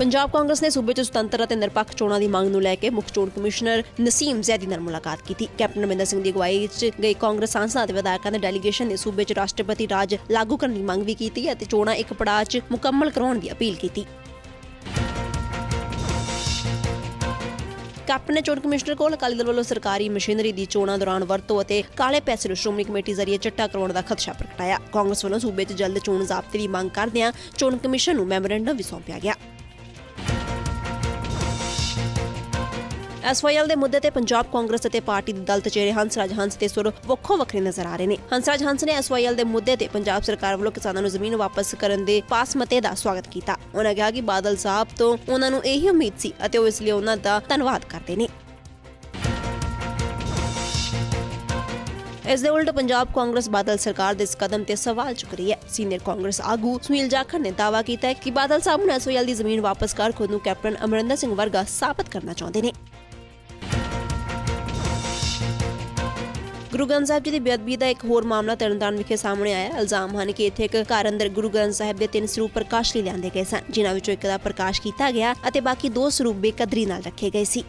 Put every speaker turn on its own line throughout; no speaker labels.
ਪੰਜਾਬ ਕਾਂਗਰਸ ਨੇ ਸੂਬੇ 'ਚ ਸੁਤੰਤਰ ਅਤੇ ਨਿਰਪੱਖ ਚੋਣਾਂ ਦੀ ਮੰਗ ਨੂੰ ਲੈ ਕੇ ਮੁੱਖ ਚੋਣ ਕਮਿਸ਼ਨਰ ਨਸੀਮ ਜ਼ੈਦੀ ਨਾਲ ਮੁਲਾਕਾਤ ਕੀਤੀ। ਕੈਪਟਨ ਅਮਰਿੰਦਰ ਸਿੰਘ ਦੀ ਅਗਵਾਈ 'ਚ ਗਏ ਕਾਂਗਰਸ ਸਾਂਸਦਾਂ ਅਤੇ ਵਿਧਾਇਕਾਂ ਦੇ ਡੈਲੀਗੇਸ਼ਨ ਨੇ ਸੂਬੇ 'ਚ ਰਾਸ਼ਟਰਪਤੀ ਰਾਜ ਲਾਗੂ ਕਰਨ ਦੀ ਮੰਗ ਵੀ ਕੀਤੀ ਅਤੇ ਚੋਣਾਂ ਇੱਕ ਪੜਾਅ 'ਚ ਮੁਕੰਮਲ ਕਰਾਉਣ ਦੀ ਅਪੀਲ ਕੀਤੀ। ਕੈਪਟਨ ਨੇ ਚੋਣ ਕਮਿਸ਼ਨਰ ਕੋਲ ਅਕਾਲੀ ਦਲ ਵੱਲੋਂ ਸਰਕਾਰੀ ਮਸ਼ੀਨਰੀ ਦੀ ਚੋਣਾਂ ਦੌਰਾਨ ਵਰਤੋਂ ਅਤੇ ਕਾਲੇ ਪੈਸੇ ਨੂੰ ਸ਼੍ਰੋਮਣੀ ਕਮੇਟੀ ਜ਼ਰੀਏ ਚਿੱਟਾ ਕਰਾਉਣ ਦਾ ਖਦਸ਼ਾ ਪ੍ਰਗਟਾਇਆ। ਕਾਂਗਰਸ ਵੱਲੋਂ ਸੂਬੇ 'ਚ ਜਲਦ ਚੋਣ ਜ਼ਾਬਤੇ ਦੀ ਮੰਗ ਕਰਦਿਆਂ ਚੋਣ ਕਮਿਸ਼ਨ ਨੂੰ ਮੈਮੋਰੈਂਡਮ ਵੀ ਸੌਂਪਿਆ ਗਿਆ। ਐਸਵਾਈਐਲ ਦੇ ਮੁੱਦੇ ਤੇ ਪੰਜਾਬ ਕਾਂਗਰਸ ਅਤੇ ਪਾਰਟੀ ਦੇ ਦਲ ਚਿਹਰੇ ਹੰਸਰਾਜ ਹੰਸ ਤੇ ਸੁਰ ਵੱਖੋ ਵੱਖਰੇ ਨਜ਼ਰ ਆ ਰਹੇ ਨੇ। ਹੰਸਰਾਜ ਹੰਸ ਨੇ ਐਸਵਾਈਐਲ ਦੇ ਮੁੱਦੇ ਤੇ ਪੰਜਾਬ ਸਰਕਾਰ ਵੱਲੋਂ ਕਿਸਾਨਾਂ ਨੂੰ ਜ਼ਮੀਨ ਵਾਪਸ ਕਰਨ ਦੇ ਪਾਸ ਮਤੇ ਦਾ ਸਵਾਗਤ ਕੀਤਾ। ਉਹਨਾਂ ਕਿਹਾ ਕਿ ਬਾਦਲ ਸਾਹਿਬ ਤੋਂ ਉਹਨਾਂ ਨੂੰ ਇਹੀ ਉਮੀਦ ਸੀ ਅਤੇ ਉਹ ਇਸ ਲਈ ਉਹਨਾਂ ਦਾ ਧੰਨਵਾਦ ਕਰਦੇ ਨੇ। ਇਸ ਦੇ ਉਲਟ ਪੰਜਾਬ ਕਾਂਗਰਸ ਬਾਦਲ ਸਰਕਾਰ ਦੇ ਇਸ ਕਦਮ ਤੇ ਸਵਾਲ ਚੁੱਕ ਰਹੀ ਹੈ। ਸੀਨੀਅਰ ਕਾਂਗਰਸ ਆਗੂ ਸੁਨੀਲ ਜਾਖੜ ਨੇ ਦਾਅਵਾ ਕੀਤਾ ਹੈ ਕਿ ਬਾਦਲ ਸਾਹਿਬ ਨੂੰ ਐਸਓਐਲ ਦੀ ਜ਼ਮੀਨ ਵਾਪਸ ਕਰ ਖੁਦ ਨੂੰ ਕੈਪਟਨ ਅਮਰਿੰਦਰ ਸਿੰਘ ਵਰਗਾ ਸਾਬਤ ਕਰਨਾ ਚਾਹੁੰਦੇ ਨੇ। ਗੁਰੂ ਗ੍ਰੰਥ ਸਾਹਿਬ ਜੀ ਦੀ ਬੇਅਦਬੀ ਦਾ ਇੱਕ ਹੋਰ ਮਾਮਲਾ ਤਰਨਤਾਰਨ ਵਿਖੇ ਸਾਹਮਣੇ ਆਇਆ। ਇਲਜ਼ਾਮ ਹਨ ਕਿ ਇੱਥੇ ਇੱਕ ਘਰ ਅੰਦਰ ਗੁਰੂ ਗ੍ਰੰਥ ਸਾਹਿਬ ਦੇ ਤਿੰਨ ਸਰੂਪ ਪ੍ਰਕਾਸ਼ ਲਈ ਲਿਆਂਦੇ ਗਏ ਸਨ, ਜਿਨ੍ਹਾਂ ਵਿੱਚੋਂ ਇੱਕ ਦਾ ਪ੍ਰਕਾਸ਼ ਕੀਤਾ ਗਿਆ ਅਤੇ ਬਾਕੀ ਦੋ ਸਰੂਪ ਬੇਕਦਰੀ ਨਾਲ ਰੱਖੇ ਗਏ ਸੀ।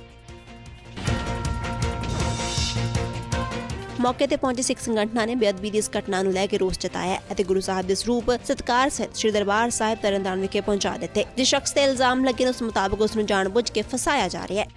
ਮੌਕੇ ਤੇ ਪਹੁੰਚੇ ਸਿੱਖ ਸੰਗਠਨਾਂ ਨੇ ਬੇਅਦਬੀ ਦੀ ਇਸ ਘਟਨਾ ਨੂੰ ਲੈ ਕੇ ਰੋਸ ਜਤਾਇਆ ਅਤੇ ਗੁਰੂ ਸਾਹਿਬ ਦੇ ਸਰੂਪ ਸਤਕਾਰ ਸਹਿਤ ਸ੍ਰੀ ਦਰਬਾਰ ਸਾਹਿਬ ਤਰਨਤਾਰਨ ਵਿਖੇ ਪਹੁੰਚਾ ਦਿੱਤੇ, ਜਿਸ ਸ਼ਖਸ ਤੇ ਇਲਜ਼ਾਮ ਲੱਗੇ ਉਸ ਮੁਤਾਬਕ ਉਸ ਨੂੰ ਜਾਣਬੁੱਝ ਕੇ ਫਸਾਇਆ ਜਾ ਰਿਹਾ ਹੈ।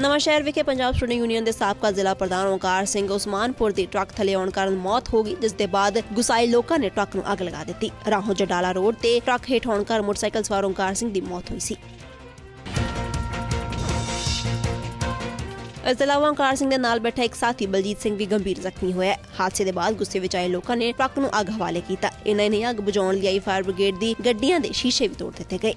ਨਵਾਂ ਸ਼ਹਿਰ ਵਿਖੇ ਪੰਜਾਬ ਸਟੂਡੈਂਟ ਯੂਨੀਅਨ ਦੇ ਸਾਬਕਾ ਜ਼ਿਲ੍ਹਾ ਪ੍ਰਧਾਨ ਓਕਾਰ ਸਿੰਘ ਉਸਮਾਨਪੁਰ ਦੀ ਟਰੱਕ ਥੱਲੇ ਆਉਣ ਕਾਰਨ ਮੌਤ ਹੋ ਗਈ, ਜਿਸ ਦੇ ਬਾਅਦ ਗੁਸਾਈ ਲੋਕਾਂ ਨੇ ਟਰੱਕ ਨੂੰ ਅੱਗ ਲਗਾ ਦਿੱਤੀ। ਰਾਹੋਂ ਜਡਾਲਾ ਰੋਡ ਤੇ ਟਰੱਕ ਹੇਠ ਆਉਣ ਕਾਰਨ ਮੋਟਰਸਾਈਕਲ ਸਵਾਰ ਓਂਕਾਰ ਸਿੰਘ ਦੀ ਮੌਤ ਹੋਈ ਸੀ। ਇਸ ਤੋਂ ਇਲਾਵਾ ਓਂਕਾਰ ਸਿੰਘ ਦੇ ਨਾਲ ਬੈਠਾ ਇੱਕ ਸਾਥੀ ਬਲਜੀਤ ਸਿੰਘ ਵੀ ਗੰਭੀਰ ਜ਼ਖਮੀ ਹੋਇਆ ਹਾਦਸੇ ਦੇ ਬਾਅਦ ਗੁੱਸੇ ਵਿੱਚ ਆਏ ਲੋਕਾਂ ਨੇ ਟਰੱਕ ਨੂੰ ਅੱਗ ਹਵਾਲੇ ਕੀਤਾ। ਇਹਨਾਂ ਨੇ ਅੱਗ ਬੁਝਾਉਣ ਲਈ ਆਈ ਫਾਇਰ ਬ੍ਰਿਗੇਡ ਦੀ ਗੱਡੀਆਂ ਦੇ ਸ਼ੀਸ਼ੇ ਵੀ ਤੋੜ ਦਿੱਤੇ ਗਏ।